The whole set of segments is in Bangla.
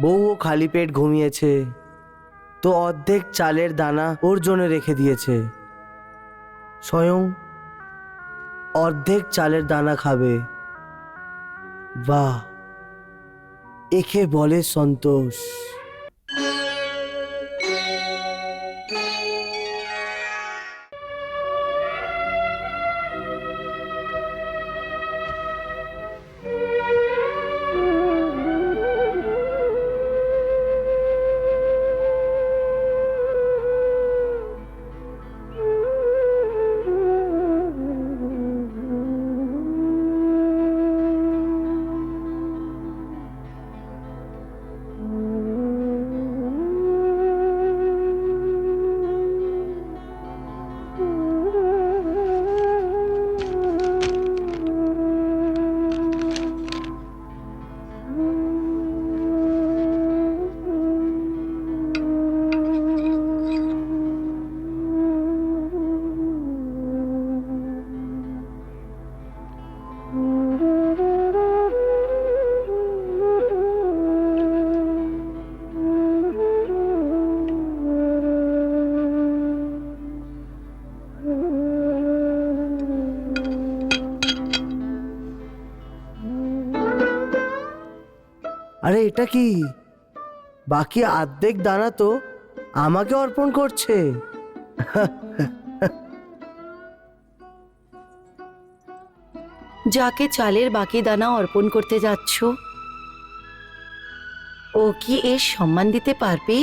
বউও খালি পেট ঘুমিয়েছে। তো অর্ধেক চালের দানা ওর জন্য রেখে দিয়েছে। স্বয়ং অর্ধেক চালের দানা খাবে। বাহ! একে বলে সন্তোষ। আরে, এটা কি? বাকি আর্ধেক দানা তো আমাকে অর্পণ করছে। যাকে চালের বাকি দানা অর্পণ করতে যাচ্ছ, ও কি এর সম্মান দিতে পারবে?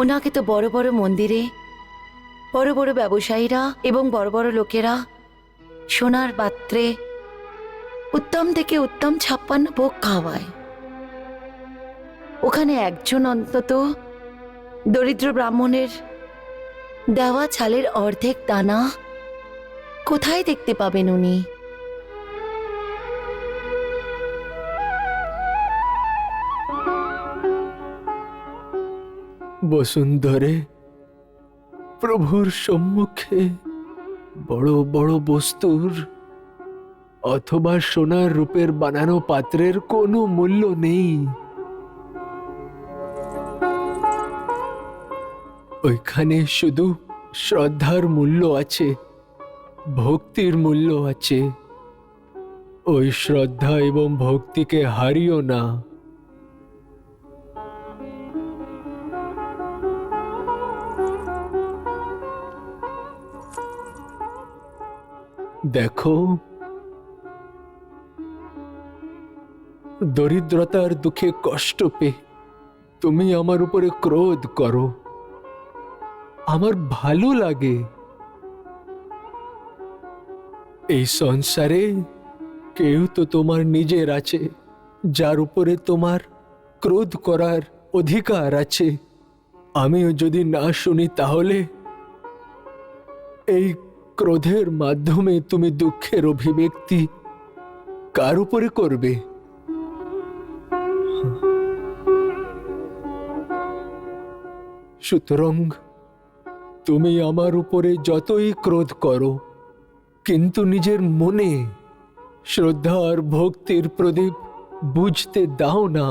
ওনাকে তো বড় বড় মন্দিরে, বড় বড় ব্যবসায়ীরা এবং বড় বড় লোকেরা সোনার পাত্রে উত্তম থেকে উত্তম ছাপ্পান্ন ভোগ খাওয়ায়। ওখানে একজন অন্তত দরিদ্র ব্রাহ্মণের দেওয়া ছালের অর্ধেক দানা কোথায় দেখতে পাবেন উনি? বসুন্ধরে, প্রভুর সম্মুখে বড় বড় বস্তুর অথবা সোনার রূপের বানানো পাত্রের কোনো মূল্য নেই। ওইখানে শুধু শ্রদ্ধার মূল্য আছে, ভক্তির মূল্য আছে। ওই শ্রদ্ধা এবং ভক্তিকে হারিও না। দেখো, দরিদ্রতার দুঃখে কষ্ট পেয়ে তুমি আমার উপরে ক্রোধ করো। আমার ভালো লাগে। এই সংসারে কেউ তো তোমার নিজের আছে, যার উপরে তোমার ক্রোধ করার অধিকার আছে। আমিও যদি না শুনি তাহলে এই ক্রোধের মাধ্যমে তুমি দুঃখের অভিব্যক্তি কার উপরে করবে? সুতরাং তুমি আমার উপরে যতই ক্রোধ করো, কিন্তু নিজের মনে শ্রদ্ধা আর ভক্তির প্রদীপ বুঝতে দাও না।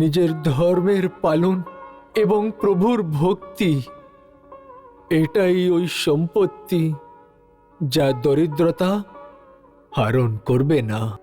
নিজের ধর্মের পালন এবং প্রভুর ভক্তি এটাই ওই সম্পত্তি যা দরিদ্রতা হারণ করবে না।